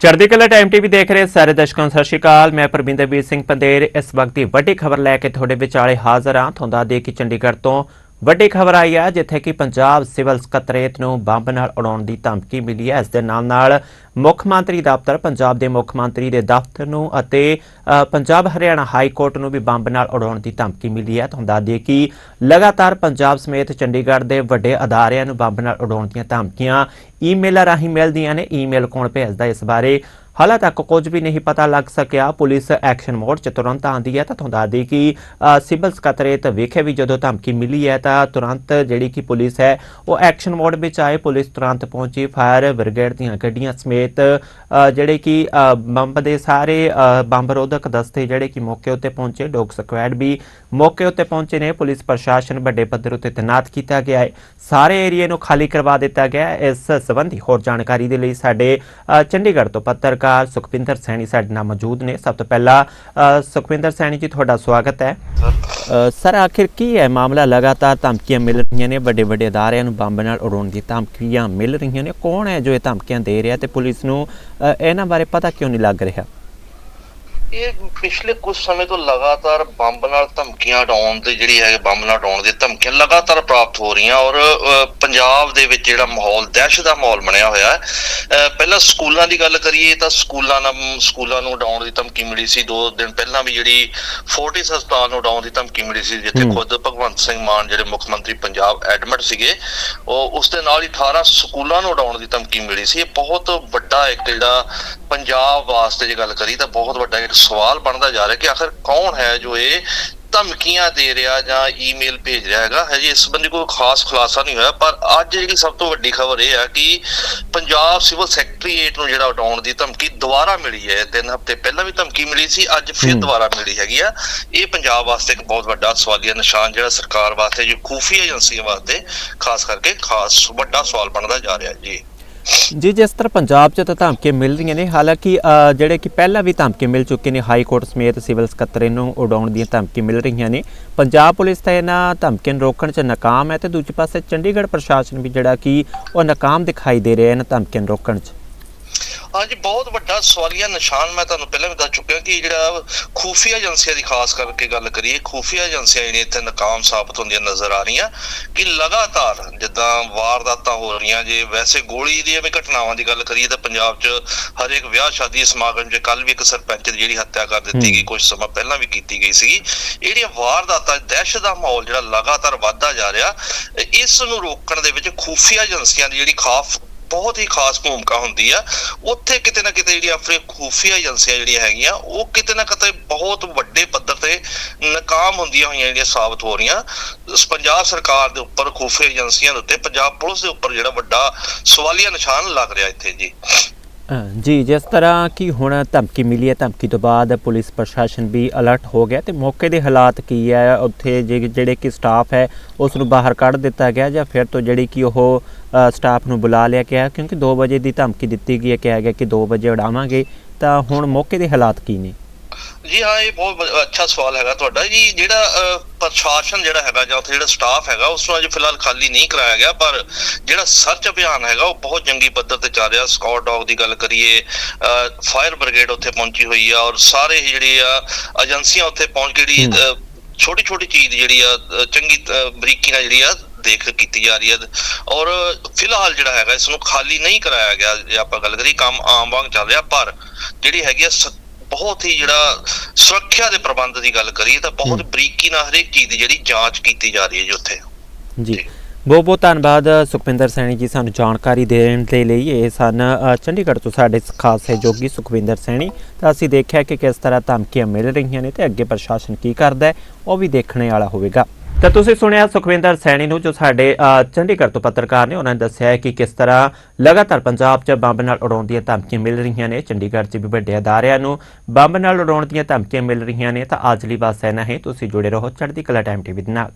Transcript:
ਚੜ੍ਹਦੀ ਕਲਾ time TV ਦੇਖ ਰਹੇ ਸਾਰੇ ਦਰਸ਼ਕਾਂ ਨੂੰ ਸਤਿ ਸ਼੍ਰੀ ਅਕਾਲ। ਮੈਂ ਪਰਵਿੰਦਰਵੀਰ ਸਿੰਘ ਪੰਦੇਰ। ਇਸ ਵਕਤ ਦੀ ਵੱਡੀ ਖਬਰ ਲੈ ਕੇ ਤੁਹਾਡੇ ਵਿਚਾਲੇ ਹਾਜ਼ਰ ਹਾਂ। ਤੁਹਾਨੂੰ ਦੱਸ ਦੇ ਕਿ ਚੰਡੀਗੜ੍ਹ ਤੋਂ ਵੱਡੀ ਖਬਰ ਆਈ ਹੈ ਜਿੱਥੇ ਕਿ ਪੰਜਾਬ ਸਿਵਲ ਸਕੱਤਰੇਤ ਨੂੰ ਬੰਬ ਨਾਲ ਉਡਾਉਣ ਦੀ ਧਮਕੀ ਮਿਲੀ ਹੈ। ਇਸ ਦੇ ਨਾਲ ਨਾਲ ਮੁੱਖ ਮੰਤਰੀ ਦਫ਼ਤਰ, ਪੰਜਾਬ ਦੇ ਮੁੱਖ ਮੰਤਰੀ ਦੇ ਦਫ਼ਤਰ ਨੂੰ ਅਤੇ ਪੰਜਾਬ ਹਰਿਆਣਾ ਹਾਈ ਕੋਰਟ ਨੂੰ ਵੀ ਬੰਬ ਨਾਲ ਉਡਾਉਣ ਦੀ ਧਮਕੀ ਮਿਲੀ ਹੈ। ਤੁਹਾਨੂੰ ਦੱਸ ਦਈਏ ਕਿ ਲਗਾਤਾਰ ਪੰਜਾਬ ਸਮੇਤ ਚੰਡੀਗੜ੍ਹ ਦੇ ਵੱਡੇ ਅਦਾਰਿਆਂ ਨੂੰ ਬੰਬ ਨਾਲ ਉਡਾਉਣ ਦੀਆਂ ਧਮਕੀਆਂ ਈਮੇਲਾਂ ਰਾਹੀਂ ਮਿਲਦੀਆਂ ਨੇ। ਈਮੇਲ ਕੌਣ ਭੇਜਦਾ ਇਸ ਬਾਰੇ ਹਾਲਾਂ ਤੱਕ ਕੁਝ ਵੀ ਨਹੀਂ ਪਤਾ ਲੱਗ ਸਕਿਆ, ਪੁਲਿਸ ਐਕਸ਼ਨ ਮੋਡ 'ਚ ਤੁਰੰਤ ਆਂਦੀ ਹੈ ਤਾਂ ਤੁਹਾਨੂੰ ਦੱਸ ਦਈ ਕਿ ਸਿਵਲ ਸਕੱਤਰੇਤ ਵਿਖੇ ਵੀ ਜਦੋਂ ਧਮਕੀ ਮਿਲੀ ਹੈ ਤਾਂ ਤੁਰੰਤ ਜਿਹੜੀ ਕਿ ਪੁਲਿਸ ਹੈ, ਉਹ ਐਕਸ਼ਨ ਮੋਡ ਵਿੱਚ ਆਏ, ਪੁਲਿਸ ਤੁਰੰਤ ਪਹੁੰਚੀ, ਫਾਇਰ ਬ੍ਰਿਗੇਡ ਦੀਆਂ ਗੱਡੀਆਂ ਸਮੇਤ ਜਿਹੜੇ ਕਿ ਬੰਬ ਦੇ ਸਾਰੇ ਬੰਬ ਰੋਧਕ ਦਸਤੇ ਜਿਹੜੇ ਕਿ ਮੌਕੇ ਉੱਤੇ ਪਹੁੰਚੇ, ਡੌਗ ਸਕੁਐਡ ਵੀ ਮੌਕੇ ਉੱਤੇ ਪਹੁੰਚੇ ਨੇ, ਪੁਲਿਸ ਪ੍ਰਸ਼ਾਸਨ ਵੱਡੇ ਪੱਧਰ ਉੱਤੇ ਤੈਨਾਤ ਕੀਤਾ ਗਿਆ ਹੈ। ਸਾਰੇ ਏਰੀਏ ਨੂੰ ਖਾਲੀ ਕਰਵਾ ਦਿੱਤਾ ਗਿਆ ਇਸ ਸੰਬੰਧੀ ਹੋਰ ਜਾਣਕਾਰੀ ਦੇ ਲਈ ਸਾਡੇ ਚੰਡੀਗੜ੍ਹ ਤੋਂ ਪੱਤਰਕਾਰ ਸੁਖਵਿੰਦਰ ਸੈਣੀ ਸਾਡੇ ਨਾਲ ਮੌਜੂਦ ਨੇ। ਸਭ ਤੋਂ ਪਹਿਲਾਂ ਸੁਖਵਿੰਦਰ ਸੈਣੀ ਜੀ ਤੁਹਾਡਾ ਸਵਾਗਤ ਹੈ। ਸਰ। ਆਖਿਰ ਕੀ ਹੈ? ਮਾਮਲਾ ਲਗਾਤਾਰ ਧਮਕੀਆਂ ਮਿਲ ਰਹੀਆਂ ਨੇ। ਵੱਡੇ ਵੱਡੇ ਅਦਾਰਿਆਂ ਨੂੰ ਬੰਬ ਨਾਲ ਉਡਾਉਣ ਦੀ ਧਮਕੀਆਂ ਮਿਲ ਰਹੀਆਂ ਨੇ। ਕੌਣ ਹੈ ਜੋ ਇਹ ਧਮਕੀਆਂ ਦੇ ਰਿਹਾ ਤੇ ਪੁਲਿਸ ਨੂੰ ਇਹਨਾਂ ਬਾਰੇ ਪਤਾ ਕਿਉਂ ਨਹੀਂ ਲੱਗ ਰਿਹਾ? ਇਹ ਪਿਛਲੇ ਕੁਝ ਸਮੇਂ ਤੋਂ ਲਗਾਤਾਰ ਬੰਬ ਨਾਲ ਧਮਕੀਆਂ ਉਡਾਉਣ ਦੇ ਜਿਹੜੀ ਹੈ ਬੰਬ ਨਾਲ ਉਡਾਉਣ ਦੀ ਧਮਕੀਆਂ ਲਗਾਤਾਰ ਪ੍ਰਾਪਤ ਹੋ ਰਹੀਆਂ ਔਰ ਪੰਜਾਬ ਦੇ ਵਿੱਚ ਜਿਹੜਾ ਮਾਹੌਲ ਦਹਿਸ਼ਤ ਦਾ ਮਾਹੌਲ ਬਣਿਆ ਹੋਇਆ ਹੈ। ਪਹਿਲਾਂ ਸਕੂਲਾਂ ਦੀ ਗੱਲ ਕਰੀਏ ਤਾਂ ਸਕੂਲਾਂ ਨਾਲ ਸਕੂਲਾਂ ਨੂੰ ਉਡਾਉਣ ਦੀ ਧਮਕੀ ਮਿਲੀ ਸੀ। ਦੋ ਦਿਨ ਪਹਿਲਾਂ ਵੀ ਜਿਹੜੀ ਫੋਰਟਿਸ ਹਸਪਤਾਲ ਨੂੰ ਉਡਾਉਣ ਦੀ ਧਮਕੀ ਮਿਲੀ ਸੀ ਜਿੱਥੇ। ਖੁਦ ਭਗਵੰਤ ਸਿੰਘ ਮਾਨ ਜਿਹੜੇ ਮੁੱਖ ਮੰਤਰੀ ਪੰਜਾਬ ਐਡਮਿਟ ਸੀਗੇ ਉਹ ਉਸ ਦੇ ਨਾਲ ਹੀ 18 ਸਕੂਲਾਂ ਨੂੰ ਉਡਾਉਣ ਦੀ ਧਮਕੀ ਮਿਲੀ ਸੀ। ਇਹ ਬਹੁਤ ਵੱਡਾ ਇੱਕ ਜਿਹੜਾ ਪੰਜਾਬ ਵਾਸਤੇ ਜੇ ਗੱਲ ਕਰੀ ਤਾਂ ਬਹੁਤ ਵੱਡਾ ਇੱਕ ਸਵਾਲ ਬਣਦਾ ਜਾ ਰਿਹਾ ਕਿ ਆਖਰ ਕੌਣ ਹੈ ਜੋ ਇਹ ਧਮਕੀਆਂ ਦੇ ਰਿਹਾ ਜਾਂ ਈਮੇਲ ਭੇਜ ਰਿਹਾ ਹੈਗਾ? ਹਜੇ ਇਸ ਸੰਬੰਧੀ ਕੋਈ ਖਾਸ ਖੁਲਾਸਾ ਨਹੀਂ ਹੋਇਆ ਪਰ ਅੱਜ ਜਿਹੜੀ ਸਭ ਤੋਂ ਵੱਡੀ ਖਬਰ ਇਹ ਹੈ ਕਿ ਪੰਜਾਬ ਸਿਵਲ ਸੈਕਟਰੀਏਟ ਨੂੰ ਜਿਹੜਾ ਉਡਾਉਣ ਦੀ ਧਮਕੀ ਦੁਬਾਰਾ ਮਿਲੀ ਹੈ। ਤਿੰਨ ਹਫ਼ਤੇ ਪਹਿਲਾਂ ਵੀ ਧਮਕੀ ਮਿਲੀ ਸੀ ਅੱਜ ਫਿਰ। ਦੁਬਾਰਾ ਮਿਲੀ ਹੈਗੀ ਆ। ਇਹ ਪੰਜਾਬ ਵਾਸਤੇ ਇੱਕ ਬਹੁਤ ਵੱਡਾ ਸਵਾਲੀਆ ਨਿਸ਼ਾਨ ਜਿਹੜਾ ਸਰਕਾਰ ਵਾਸਤੇ ਜੋ ਖੂਫੀਆ ਏਜੰਸੀਆਂ ਵਾਸਤੇ ਖਾਸ ਕਰਕੇ ਖਾਸ ਵੱਡਾ ਸਵਾਲ ਬਣਦਾ ਜਾ ਰਿਹਾ ਜੀ। ਜੀ, ਜਿਸ ਤਰ੍ਹਾਂ ਪੰਜਾਬ 'ਚ ਤਾਂ ਧਮਕੀਆਂ ਮਿਲ ਰਹੀਆਂ ਨੇ, ਹਾਲਾਂਕਿ ਜਿਹੜੇ ਕਿ ਪਹਿਲਾਂ ਵੀ ਧਮਕੀਆਂ ਮਿਲ ਚੁੱਕੇ ਨੇ, ਹਾਈ ਕੋਰਟ ਸਮੇਤ ਸਿਵਲ ਸਕੱਤਰੇ ਨੂੰ ਉਡਾਉਣ ਦੀਆਂ ਧਮਕੀਆਂ ਮਿਲ ਰਹੀਆਂ ਨੇ। ਪੰਜਾਬ ਪੁਲਿਸ ਤਾਂ ਇਹਨਾਂ ਧਮਕੀਆਂ ਨੂੰ ਰੋਕਣ 'ਚ ਨਾਕਾਮ ਹੈ ਤੇ ਦੂਜੇ ਪਾਸੇ ਚੰਡੀਗੜ੍ਹ ਪ੍ਰਸ਼ਾਸਨ ਵੀ ਜਿਹੜਾ ਕਿ ਉਹ ਨਾਕਾਮ ਦਿਖਾਈ ਦੇ ਰਿਹਾ ਇਹਨਾਂ ਧਮਕੀਆਂ ਨੂੰ ਰੋਕਣ 'ਚ। ਹਾਂਜੀ ਬਹੁਤ ਵੱਡਾ ਸਵਾਲੀਆ ਨਿਸ਼ਾਨ ਮੈਂ ਤੁਹਾਨੂੰ ਪਹਿਲਾਂ ਵੀ ਦੱਸ ਚੁੱਕਿਆ ਕਿ ਜਿਹੜਾ ਖੂਫੀਆ ਏਜੰਸੀਆਂ ਦੀ ਖਾਸ ਕਰਕੇ ਗੱਲ ਕਰੀਏ ਖੂਫੀਆ ਏਜੰਸੀਆਂ ਜਿਹੜੀਆਂ ਇੱਥੇ ਨਾਕਾਮ ਸਾਬਤ ਹੁੰਦੀਆਂ ਨਜ਼ਰ ਆ ਰਹੀਆਂ ਕਿ ਲਗਾਤਾਰ ਜਿੱਦਾਂ ਵਾਰਦਾਤਾਂ ਹੋ ਰਹੀਆਂ ਜੇ ਵੈਸੇ ਗੋਲੀ ਦੀਆਂ ਵੀ ਘਟਨਾਵਾਂ ਦੀ ਗੱਲ ਕਰੀਏ ਤਾਂ ਪੰਜਾਬ 'ਚ ਹਰੇਕ ਵਿਆਹ ਸ਼ਾਦੀ ਸਮਾਗਮ 'ਚ ਕੱਲ ਵੀ ਇੱਕ ਸਰਪੰਚ ਦੀ ਜਿਹੜੀ ਹੱਤਿਆ ਕਰ ਦਿੱਤੀ। ਗਈ ਕੁਝ ਸਮਾਂ ਪਹਿਲਾਂ ਵੀ ਕੀਤੀ ਗਈ ਸੀਗੀ ਜਿਹੜੀਆਂ ਵਾਰਦਾਤਾਂ ਦਹਿਸ਼ਤ ਦਾ ਮਾਹੌਲ ਜਿਹੜਾ ਲਗਾਤਾਰ ਵੱਧਦਾ ਜਾ ਰਿਹਾ ਇਸ ਨੂੰ ਰੋਕਣ ਦੇ ਵਿੱਚ ਖੂਫੀਆ ਏਜੰਸੀਆਂ ਦੀ ਜਿਹੜੀ ਖਾਸ ਬਹੁਤ ਹੀ ਖਾਸ ਭੂਮਿਕਾ ਹੁੰਦੀ ਆ। ਉੱਥੇ ਕਿਤੇ ਨਾ ਕਿਤੇ ਜਿਹੜੀ ਆਪਣੇ ਖੂਫੀਆ ਏਜੰਸੀਆਂ ਜਿਹੜੀਆਂ ਹੈਗੀਆਂ, ਉਹ ਕਿਤੇ ਨਾ ਕਿਤੇ ਬਹੁਤ ਵੱਡੇ ਪੱਧਰ ਤੇ ਨਾਕਾਮ ਹੁੰਦੀਆਂ ਹੋਈਆਂ ਜਿਹੜੀਆਂ ਸਾਬਤ ਹੋ ਰਹੀਆਂ। ਪੰਜਾਬ ਸਰਕਾਰ ਦੇ ਉੱਪਰ, ਖੂਫੀਆ ਏਜੰਸੀਆਂ ਦੇ ਉੱਤੇ, ਪੰਜਾਬ ਪੁਲਿਸ ਦੇ ਉੱਪਰ ਜਿਹੜਾ ਵੱਡਾ ਸਵਾਲੀਆ ਨਿਸ਼ਾਨ ਲੱਗ ਰਿਹਾ ਇੱਥੇ ਜੀ। ਜੀ, ਜਿਸ ਤਰ੍ਹਾਂ ਕਿ ਹੁਣ ਧਮਕੀ ਮਿਲੀ ਹੈ, ਧਮਕੀ ਤੋਂ ਬਾਅਦ ਪੁਲਿਸ ਪ੍ਰਸ਼ਾਸਨ ਵੀ ਅਲਰਟ ਹੋ ਗਿਆ ਤੇ ਮੌਕੇ ਦੇ ਹਾਲਾਤ ਕੀ ਹੈ, ਉੱਥੇ ਜੇ- ਜਿਹੜੇ ਕਿ ਸਟਾਫ ਹੈ ਉਸ ਨੂੰ ਬਾਹਰ ਕੱਢ ਦਿੱਤਾ ਗਿਆ ਜਾਂ ਫਿਰ ਤੋਂ ਜਿਹੜੀ ਕਿ ਉਹ ਸਟਾਫ ਨੂੰ ਬੁਲਾ ਲਿਆ ਗਿਆ, ਕਿਉਂਕਿ 2 ਵਜੇ ਦੀ ਧਮਕੀ ਦਿੱਤੀ ਗਈ ਹੈ, ਕਿਹਾ ਗਿਆ ਕਿ 2 ਵਜੇ ਉਡਾਵਾਂਗੇ, ਤਾਂ ਹੁਣ ਮੌਕੇ ਦੇ ਹਾਲਾਤ ਕੀ ਨੇ? ਜੀ ਹਾਂ ਇਹ ਬਹੁਤ ਅੱਛਾ ਸਵਾਲ ਹੈਗਾ ਤੁਹਾਡਾ ਜੀ ਜਿਹੜਾ ਪ੍ਰਸ਼ਾਸਨ ਜਿਹੜਾ ਹੈਗਾ ਜਾਂ ਉੱਥੇ ਜਿਹੜਾ ਸਟਾਫ ਹੈਗਾ ਉਸ ਨੂੰ ਅਜੇ ਫਿਲਹਾਲ ਖਾਲੀ ਨਹੀਂ ਕਰਾਇਆ ਗਿਆ ਪਰ ਜਿਹੜਾ ਸਰਚ ਅਭਿਆਨ ਹੈਗਾ ਉਹ ਬਹੁਤ ਜੰਗੀ ਪੱਧਰ ਤੇ ਚੱਲ ਰਿਹਾ ਸਕਾਟ ਡੌਗ ਦੀ ਗੱਲ ਕਰੀਏ ਫਾਇਰ ਬ੍ਰਿਗੇਡ ਉੱਥੇ ਪਹੁੰਚੀ ਹੋਈ ਆ ਔਰ ਸਾਰੇ ਜਿਹੜੇ ਆ ਏਜੰਸੀਆਂ ਉੱਥੇ ਪਹੁੰਚ ਕੇ ਜਿਹੜੀ। ਛੋਟੀ ਛੋਟੀ ਚੀਜ਼ ਜਿਹੜੀ ਆ ਚੰਗੀ ਬਰੀਕੀ ਨਾਲ ਜਿਹੜੀ ਆ ਦੇਖ ਕੀਤੀ ਜਾ ਰਹੀ ਹੈ ਔਰ ਫਿਲਹਾਲ ਜਿਹੜਾ ਹੈਗਾ ਇਸ ਨੂੰ ਖਾਲੀ ਨਹੀਂ ਕਰਾਇਆ ਗਿਆ ਜੇ ਆਪਾਂ ਗੱਲ ਕਰੀਏ ਕੰਮ ਆਮ ਵਾਂਗ ਚੱਲ ਰਿਹਾ ਪਰ ਜਿਹੜੀ ਹੈਗੀ ਆ ਬਹੁਤ ਹੀ ਜਿਹੜਾ ਸੁਰੱਖਿਆ ਦੇ ਪ੍ਰਬੰਧ ਦੀ ਗੱਲ ਕਰੀਏ ਤਾਂ ਬਹੁਤ। ਬਰੀਕੀ ਨਾਲ ਹਰੇਕ ਚੀਜ਼ ਦੀ ਜਿਹੜੀ ਜਾਂਚ ਕੀਤੀ ਜਾ ਰਹੀ ਹੈ ਜੀ ਉੱਥੇ। ਜੀ। ਬਹੁਤ ਬਹੁਤ ਧੰਨਵਾਦ ਸੁਖਵਿੰਦਰ ਸੈਣੀ ਜੀ ਸਾਨੂੰ ਜਾਣਕਾਰੀ ਦੇਣ ਦੇ ਲਈ। ਇਹ ਸਨ ਚੰਡੀਗੜ੍ਹ ਤੋਂ ਸਾਡੇ ਖਾਸ ਸਹਿਯੋਗੀ ਸੁਖਵਿੰਦਰ ਸੈਣੀ। ਤਾਂ ਅਸੀਂ ਦੇਖਿਆ ਕਿ ਕਿਸ ਤਰ੍ਹਾਂ ਧਮਕੀਆਂ ਮਿਲ ਰਹੀਆਂ ਨੇ ਤੇ ਅੱਗੇ ਪ੍ਰਸ਼ਾਸਨ ਕੀ ਕਰਦਾ ਹੈ ਉਹ ਵੀ ਦੇਖਣੇ ਵਾਲਾ ਹੋਵੇਗਾ। ਤਾਂ ਤੁਸੀਂ ਸੁਣਿਆ ਸੁਖਵਿੰਦਰ ਸੈਣੀ ਨੂੰ, ਜੋ ਸਾਡੇ ਚੰਡੀਗੜ੍ਹ ਤੋਂ ਪੱਤਰਕਾਰ ਨੇ, ਉਹਨਾਂ ਨੇ ਦੱਸਿਆ ਕਿ ਕਿਸ ਤਰ੍ਹਾਂ ਲਗਾਤਾਰ ਪੰਜਾਬ 'ਚ ਬੰਬ ਨਾਲ ਉਡਾਉਣ ਦੀਆਂ ਧਮਕੀਆਂ ਮਿਲ ਰਹੀਆਂ ਨੇ। ਚੰਡੀਗੜ੍ਹ 'ਚ ਵੀ ਵੱਡੇ ਅਦਾਰਿਆਂ ਨੂੰ ਬੰਬ ਨਾਲ ਉਡਾਉਣ ਦੀਆਂ ਧਮਕੀਆਂ ਮਿਲ ਰਹੀਆਂ ਨੇ। ਤਾਂ ਅੱਜ ਸੈਨਾ ਬਸ ਹੀ। ਤੁਸੀਂ ਜੁੜੇ ਰਹੋ ਚੜ੍ਹਦੀ ਕਲਾ ਟਾਈਮ ਟੀਵੀ ਦੇ ਨਾਲ।